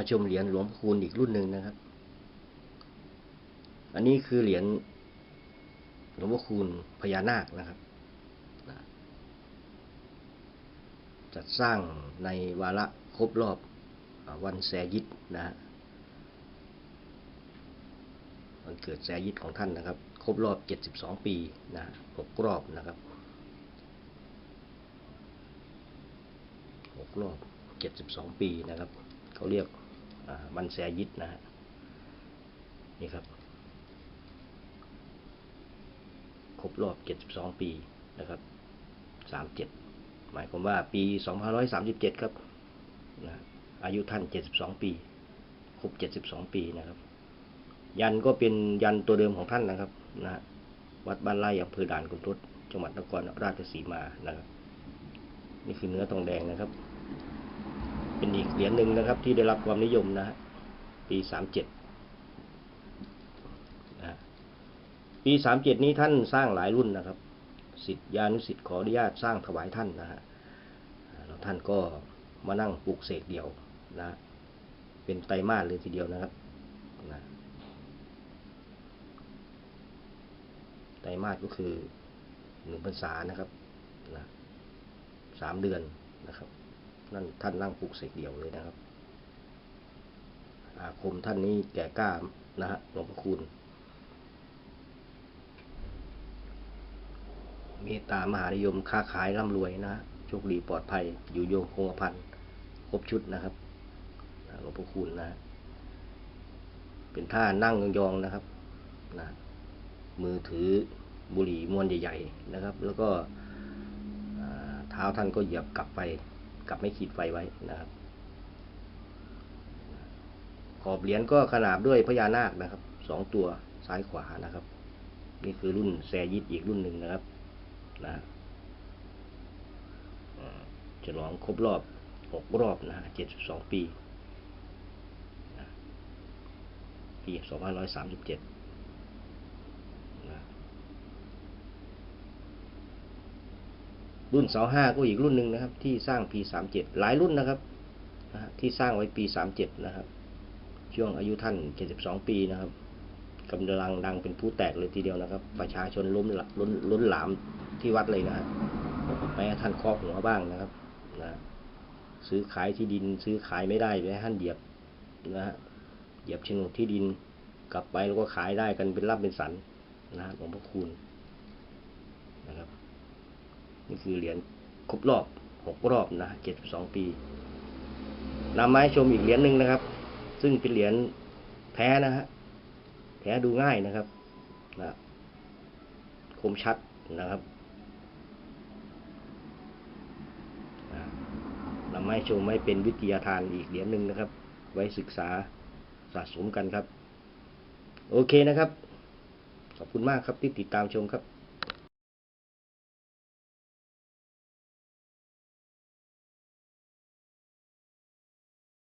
าชมเหรียญหลวงพ่อคูณอีกรุ่นหนึ่งนะครับ อันนี้คือเหรียญหลวงพ่อคูณพญานาคนะครับจัดสร้างในวาระครบรอบวันแซยิดนะฮะวันเกิดแซยิดของท่านนะครับ ครบรอบ 72 ปีนะหกรอบนะครับหกรอบ 72 ปีนะครับ เขาเรียก อ่าวันแซยิดนะฮะนี่ครับ ครบรอบ 72 ปีนะครับ37 หมายความว่าปี2537 ครับนะอายุท่าน 72 ปี ครบ 72 ปีนะครับ ยันก็เป็นยันตัวเดิมของท่านนะครับนะวัดบ้านไร่อำเภอด่านคุณทศจังหวัดนครราชสีมานะครับ นี่คือเนื้อทองแดงนะครับ เป็นอีกเหรียญหนึ่งนะครับ ที่ได้รับความนิยมนะฮะปี37นะฮะปีสามเจ็ดนี้ท่านสร้างหลายรุ่นนะครับ สิทธิานุสิทธิ์ขออนุญาตสร้างถวายท่านนะฮะแล้วท่านก็มานั่งปลูกเสกเดียวนะ เป็นไตรมาสเลยทีเดียวนะครับนะไตรมาสก็คือหนึ่งพรรษานะครับนะสามเดือนนะครับ นั่นท่านนั่งปลูกเสกเดียวเลยนะครับ อาคมท่านนี้แก่กล้านะฮะหลวงพระคุณเมตตามหานิยมค้าขายร่ำรวยนะโชคดีปลอดภัย อยู่โยงคงกระพันครบชุดนะครับหลวงพ่อคุณนะ เป็นท่านั่งยองๆนะครับนะมือถือบุหรี่มวนใหญ่ ๆ นะครับ แล้วก็เท้าท่านก็เหยียบกลับไป กลับไม่ขีดไฟไว้นะครับ ขอบเหรียญก็ขนาบด้วยพญานาคนะครับสองตัวซ้ายขวานะครับ นี่คือรุ่นแซยิดอีกรุ่นหนึ่งนะครับนะเอ่อฉลองครบรอบหกรอบนะเจ็ดสิบสองปี ปีสองพันร้อยสามสิบเจ็ดนะ รุ่นเสาห้าก็อีกรุ่นหนึ่งนะครับ ที่สร้างปีสามเจ็ดหลายรุ่นนะครับที่สร้างไว้ปีสามเจ็ดนะครับ ช่วงอายุท่านเจ็ดสิบสองปีนะครับกำลังดังเป็นผู้แตกเลยทีเดียวนะครับ ประชาชนล้มล้นล้นหลามที่วัดเลยนะฮะแม้ท่านครอบหัวบ้างนะครับนะซื้อขายที่ดินซื้อขายไม่ได้ไปท่านเหยียบนะฮะเหยียบโฉนดที่ดินกลับไปแล้วก็ขายได้กันเป็นรับเป็นสันนะหลวงพ่อคูณ คือเหรียญครบรอบหกรอบนะเจ็ดสองปีนำมาให้ชมอีกเหรียญหนึ่งนะครับ ซึ่งเป็นเหรียญแท้นะฮะแท้ดูง่ายนะครับนะคมชัดนะครับนำมาให้ชมไม่เป็นวิทยาทานอีกเหรียญหนึ่งนะครับ ไว้ศึกษาสะสมกันครับ โอเคนะครับ ขอบคุณมากครับที่ติดตามชมครับ